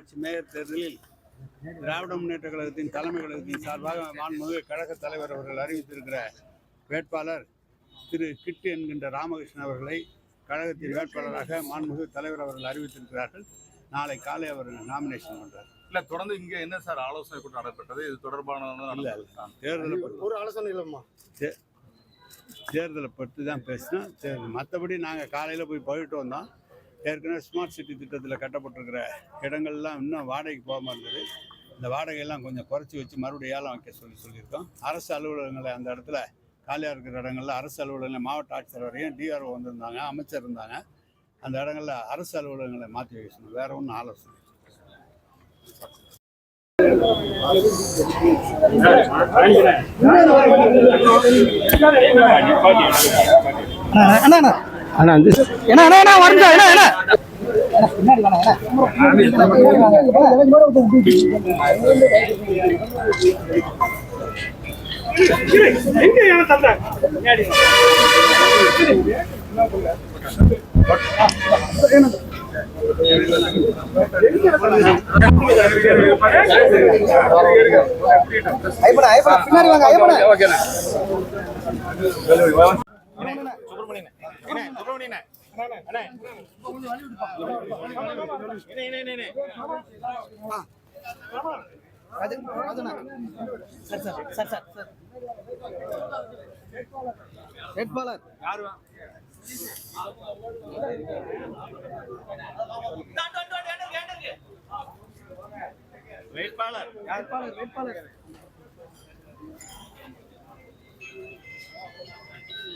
மாநகராட்சி மேயர் தேர்தலில் திராவிட முன்னேற்ற கழகத்தின் தலைமை கழகத்தின் சார்பாக மாண்புமிகு கழக தலைவர் அவர்கள் அறிவித்திருக்கிற வேட்பாளர் திரு கிட்டு என்கின்ற ராமகிருஷ்ணன் அவர்களை கழகத்தின் வேட்பாளராக மாண்புமிகு தலைவர் அவர்கள் அறிவித்திருக்கிறார்கள். நாளை காலை அவர் நாமினேஷன் பண்றார். இல்ல தொடர்ந்து இங்க என்ன சார் ஆலோசனை கூட்டம் நடைபெற்றது இது தொடர்பான இல்ல, தேர்தலை பற்றி ஒரு ஆலோசனை இல்லைம்மா. தேர்தலை பற்றி தான் பேசினோம் தேர்தல் மற்றபடி நாங்கள் காலையில் போய் போயிட்டு வந்தோம். ஏற்கனவே ஸ்மார்ட் சிட்டி திட்டத்தில் கட்டப்பட்டிருக்கிற இடங்கள்லாம் இன்னும் வாடகைக்கு போகாமல் இருந்தது. இந்த வாடகையெல்லாம் கொஞ்சம் குறைச்சி வச்சு மறுபடியும் ஏலம் வைக்க சொல்லி சொல்லியிருக்கோம். அரசு அலுவலகங்களை அந்த இடத்துல காலியாக இருக்கிற இடங்களில் அரசு அலுவலகங்களில் மாவட்ட ஆட்சியர் வரையும் டிஆர்ஓ வந்திருந்தாங்க அமைச்சர் இருந்தாங்க. அந்த இடங்கள்ல அரசு அலுவலகங்களை மாற்றி வைக்கணும் வேற ஒன்றும் ஆலோசனை அண்ணா அண்ணா. ஆனா வந்து என்ன என்ன அண்ணா என்ன என்ன? பின்னாடி வாங்க வேட்பாளர். வேட்பாளர். வேட்பாளர் வேட்பாளர்.